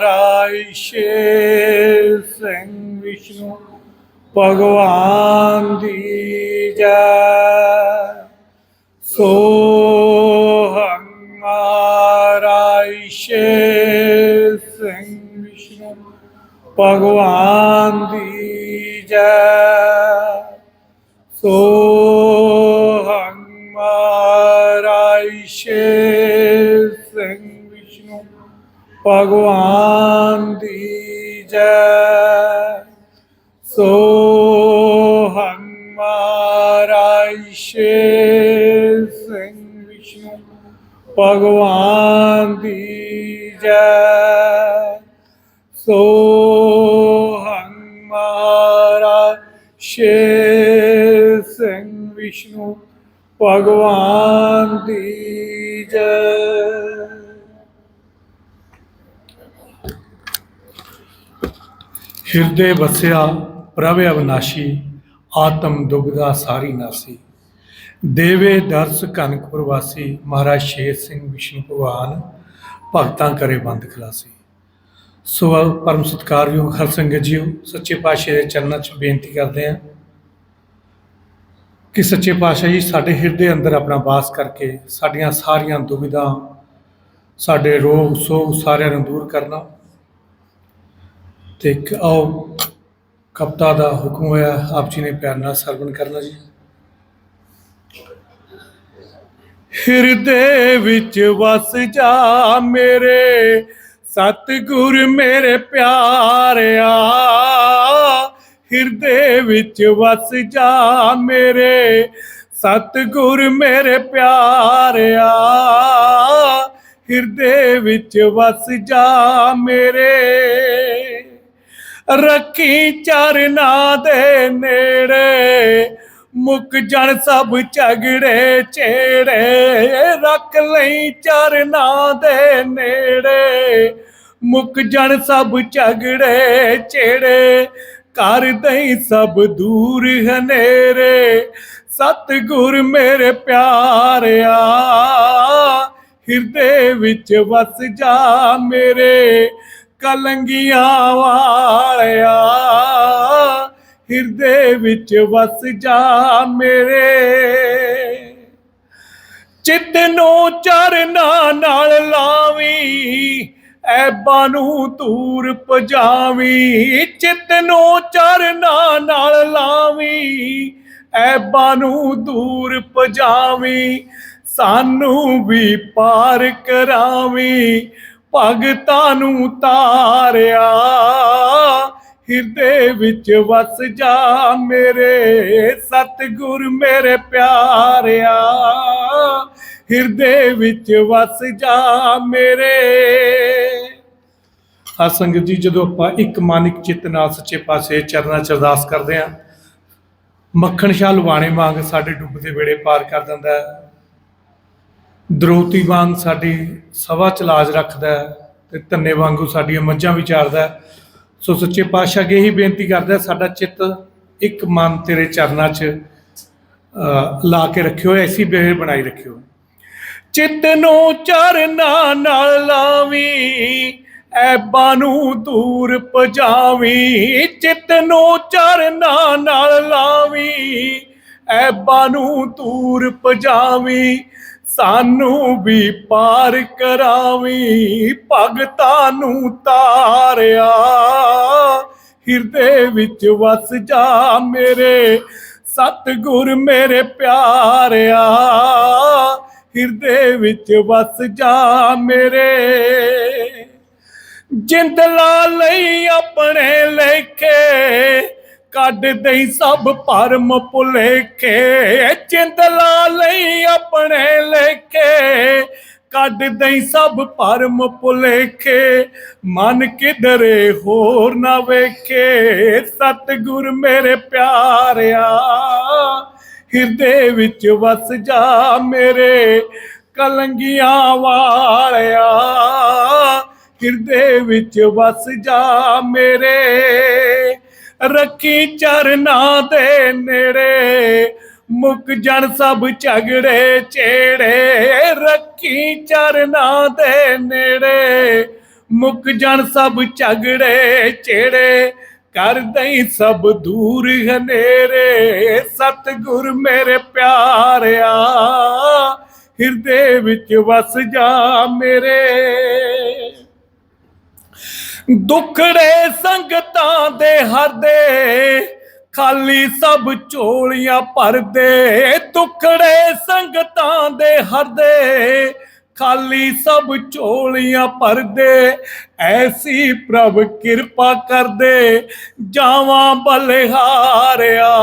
ਰਾਇਸ਼ੇ ਸਿੰਘ ਵਿਸ਼ਨੂੰ ਭਗਵਾਨ ਦੀ ਜੈ। ਸੋ ਰਾਇਸ਼ੇ ਸਿੰਘ ਵਿਸ਼ਨੂੰ ਭਗਵਾਨ ਦੀ ਜੈ। ਸੋ ਰਾਇਸ਼ੇ ਸਿੰਘ ਵਿਸ਼ਨੂੰ ਭਗਵਾਨ ਦੀ ਜੈ। ਸੋ ਹਮਾਰਾਇਸ਼ੇ ਸਿੰਘ ਵਿਸ਼ਨੂੰ, ਭਗਵਾਨ ਦੀ ਜੈ। ਸੋ ਹਮਾਰਾਇਸ਼ੇ ਸਿੰਘ ਵਿਸ਼ਨੂੰ, ਭਗਵਾਨ ਦੀ ਜੈ। ਹਿਰਦੇ ਵਸਿਆ ਪ੍ਰਭ ਅਵਨਾਸ਼ੀ, ਆਤਮ ਦੁਬਦਾ ਸਾਰੀ ਨਾਸੀ। ਦੇਵੇ ਦਰਸ ਕਨਕ ਵਾਸੀ, ਮਹਾਰਾਜ ਸ਼ੇਰ ਸਿੰਘ ਵਿਸ਼ਨੂੰ ਭਗਵਾਨ, ਭਗਤਾਂ ਕਰੇ ਬੰਦ ਖਲਾਸੀ। ਸੋ ਪਰਮ ਸਤਿਕਾਰਯੋਗ ਹਰ ਸੰਗਤ ਜੀਓ, ਸੱਚੇ ਪਾਤਸ਼ਾਹ ਦੇ ਚਰਨਾਂ 'ਚ ਬੇਨਤੀ ਕਰਦੇ ਹਾਂ ਕਿ ਸੱਚੇ ਪਾਤਸ਼ਾਹ ਜੀ ਸਾਡੇ ਹਿਰਦੇ ਅੰਦਰ ਆਪਣਾ ਵਾਸ ਕਰਕੇ ਸਾਡੀਆਂ ਸਾਰੀਆਂ ਦੁਵਿਧਾ, ਸਾਡੇ ਰੋਗ, ਸੋਗ ਸਾਰਿਆਂ ਨੂੰ ਦੂਰ ਕਰਨਾ। ਤੇ ਇੱਕ ਆਓ ਕਪਤਾ ਦਾ ਹੁਕਮ ਹੋਇਆ, ਆਪ ਜੀ ਨੇ ਪਿਆਰ ਨਾਲ ਸਰਵਣ ਕਰਨਾ ਜੀ। ਹਿਰਦੇ ਵਿੱਚ ਵਸ ਜਾ ਮੇਰੇ, ਸਤਿਗੁਰ ਮੇਰੇ ਪਿਆਰਿਆ। ਹਿਰਦੇ ਵਿੱਚ ਵਸ ਜਾ ਮੇਰੇ, ਸਤਿਗੁਰ ਮੇਰੇ ਪਿਆਰਿਆ। ਹਿਰਦੇ ਵਿੱਚ ਵਸ ਜਾ ਮੇਰੇ। ਰੱਖੀ ਚਰਨਾ ਦੇ ਨੇੜੇ, ਮੁੱਕ ਜਣ ਸਭ ਝਗੜੇ ਛੇੜੇ। ਰੱਖ ਲਈ ਚਰਨਾ ਦੇ ਨੇੜੇ, ਮੁੱਕ ਜਣ ਸਭ ਝਗੜੇ ਛੇੜੇ। ਕਰ ਦਈ ਸਭ ਦੂਰ ਹਨੇਰੇ, ਸਤਿਗੁਰ ਮੇਰੇ ਪਿਆਰਿਆ, ਹਿਰਦੇ ਵਿੱਚ ਵਸ ਜਾ ਮੇਰੇ। ਕਲੰਗੀਆਂ ਵਾਲਿਆ, ਹਿਰਦੇ ਵਿੱਚ ਵਸ ਜਾ ਮੇਰੇ। ਚਿੱਤ ਨੂੰ ਚਰਨਾ ਨਾਲ ਲਾਵੀ, ਐਬਾਂ ਨੂੰ ਦੂਰ ਪਜਾਵੀਂ ਚਿੱਤ ਨੂੰ ਚਰਨਾ ਨਾਲ ਲਾਵੀ, ਐਬਾਂ ਨੂੰ ਦੂਰ ਪਜਾਵੀਂ ਸਾਨੂੰ ਵੀ ਪਾਰ ਕਰਾਵੀ ਭਗਤਾਂ ਨੂੰ ਤਾਰਿਆ ਹਿਰਦੇ ਵਿੱਚ ਵਸ ਜਾ ਮੇਰੇ ਸਤਿਗੁਰ ਮੇਰੇ ਪਿਆਰਿਆ। ਹਿਰਦੇ ਵਿੱਚ ਵਸ ਜਾ ਮੇਰੇ। ਹਾਂ ਸੰਗਤ ਜੀ, ਜਦੋਂ ਆਪਾਂ ਇੱਕ ਮਾਨਿਕ ਚਿੱਤ ਨਾਲ ਸੱਚੇ ਪਾਸੇ ਚਰਨਾਂ ਚ ਅਰਦਾਸ ਕਰਦੇ ਹਾਂ, ਮੱਖਣ ਸ਼ਾਹ ਲਵਾਣੇ ਵਾਂਗ ਸਾਡੇ ਡੁੱਬਦੇ ਵੇੜੇ ਪਾਰ ਕਰ ਦਿੰਦਾ ਹੈ। ਦਰੋਤੀ ਵਾਂਗ ਸਾਡੀ ਸਭਾ ਚ ਲਾਜ ਰੱਖਦਾ ਹੈ ਤੇ ਧੰਨੇ ਵਾਂਗੂ ਸਾਡੀਆਂ ਮੱਝਾਂ ਵਿਚਾਰਦਾ ਹੈ। ਸੋ ਸੱਚੇ ਪਾਤਸ਼ਾਹ ਅੱਗੇ ਹੀ ਬੇਨਤੀ ਕਰਦਾ ਸਾਡਾ ਚਿੱਤ ਇੱਕ ਮਨ ਤੇਰੇ ਚਰਨਾਂ 'ਚ ਅਹ, ਲਾ ਕੇ ਰੱਖਿਓ ਐਸੀ ਬੇਹਰ ਬਣਾਈ ਰੱਖਿਓ। ਚਿੱਤ ਨੂੰ ਚਰਨਾ ਨਾਲ ਲਾਵੀ ਐਬਾਂ ਨੂੰ ਦੂਰ ਪਜਾਵੀਂ ਚਿੱਤ ਨੂੰ ਚਰਨਾ ਨਾਲ ਲਾਵੀ ਐਬਾਂ ਨੂੰ ਦੂਰ ਪਜਾਵੀਂ ਸਾਨੂੰ ਵੀ ਪਾਰ ਕਰਾਵੀਂ, ਭਗਤਾਂ ਨੂੰ ਤਾਰਿਆ। ਹਿਰਦੇ ਵਿੱਚ ਵਸ ਜਾ ਮੇਰੇ, ਸਤਿਗੁਰ ਮੇਰੇ ਪਿਆਰਿਆ। ਹਿਰਦੇ ਵਿੱਚ ਵਸ ਜਾ ਮੇਰੇ। ਜਿੰਦ ਲਾ ਲਈ ਆਪਣੇ ਲੇਖੇ ਕੱਢ ਦੇਈ ਸਭ ਭਰਮ ਭੁਲੇਖੇ। ਜਿੰਦ ਲਾ ਲਈ ਆਪਣੇ ਲੇਖੇ। ਕੱਢ ਦੇਈ ਸਭ ਭਰਮ ਭੁਲੇਖੇ। ਮਨ ਕਿਧਰੇ ਹੋਰ ਨਾ ਵੇਖੇ। ਸਤਿਗੁਰ ਮੇਰੇ ਪਿਆਰਿਆ, ਹਿਰਦੇ ਵਿੱਚ ਵਸ ਜਾ ਮੇਰੇ ਕਲੰਗੀਆਂ ਵਾਲਿਆ। ਹਿਰਦੇ ਵਿੱਚ ਵਸ ਜਾ ਮੇਰੇ ਰੱਖੀ ਚਰਨਾ ਦੇ ਨੇੜੇ, ਮੁੱਕ ਜਣ ਸਭ ਝਗੜੇ ਛੇੜੇ। ਰੱਖੀ ਚਰਨਾ ਦੇ ਨੇੜੇ, ਮੁੱਕ ਜਣ ਸਭ ਝਗੜੇ ਚੇੜੇ ਕਰ ਦਈ ਸਭ ਦੂਰ ਹਨੇਰੇ, ਸਤਿਗੁਰ ਮੇਰੇ ਪਿਆਰਿਆ, ਹਿਰਦੇ ਵਿੱਚ ਵਸ ਜਾ ਮੇਰੇ। ਦੁਖੜੇ ਸੰਗਤਾਂ ਦੇ ਹਰਦੇ, ਖਾਲੀ ਸਭ ਝੋਲੀਆਂ ਭਰਦੇ। ਦੁਖੜੇ ਸੰਗਤਾਂ ਦੇ ਹਰਦੇ, ਖਾਲੀ ਸਭ ਝੋਲੀਆਂ ਭਰਦੇ। ਐਸੀ ਪ੍ਰਭ ਕਿਰਪਾ ਕਰਦੇ, ਜਾਵਾਂ ਬਲਿਹਾਰਿਆ।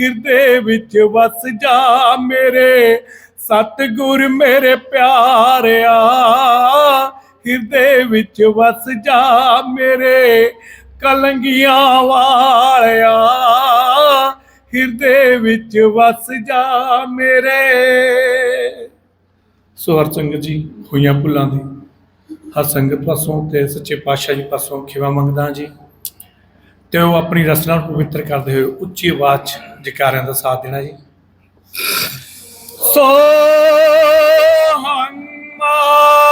ਹਿਰਦੇ ਵਿੱਚ ਵਸ ਜਾ ਮੇਰੇ, ਸਤਿਗੁਰ ਮੇਰੇ ਪਿਆਰਿਆ। ਹਿਰਦੇ ਵਿੱਚ ਵਸ ਜਾ ਮੇਰੇ ਕਲੰਗੀਆਂ ਵਾਲਿਆ। ਹਿਰਦੇ ਵਿੱਚ ਵਸ ਜਾ ਮੇਰੇ। ਸੋ ਹਰ ਸੰਗਤ ਜੀ, ਹੋਈਆਂ ਭੁੱਲਾਂ ਦੀ, ਹਰ ਸੰਗਤ ਪਾਸੋਂ ਤੇ ਸੱਚੇ ਪਾਤਸ਼ਾਹ ਜੀ ਪਾਸੋਂ ਖਿਵਾ ਮੰਗਦਾ ਜੀ। ਤੇ ਉਹ ਆਪਣੀ ਰਸਨਾ ਨੂੰ ਪਵਿੱਤਰ ਕਰਦੇ ਹੋਏ ਉੱਚੀ ਆਵਾਜ਼ 'ਚ ਜਕਾਰਿਆਂ ਦਾ ਸਾਥ ਦੇਣਾ ਜੀ। ਸੋ ਹਮਾਰਾ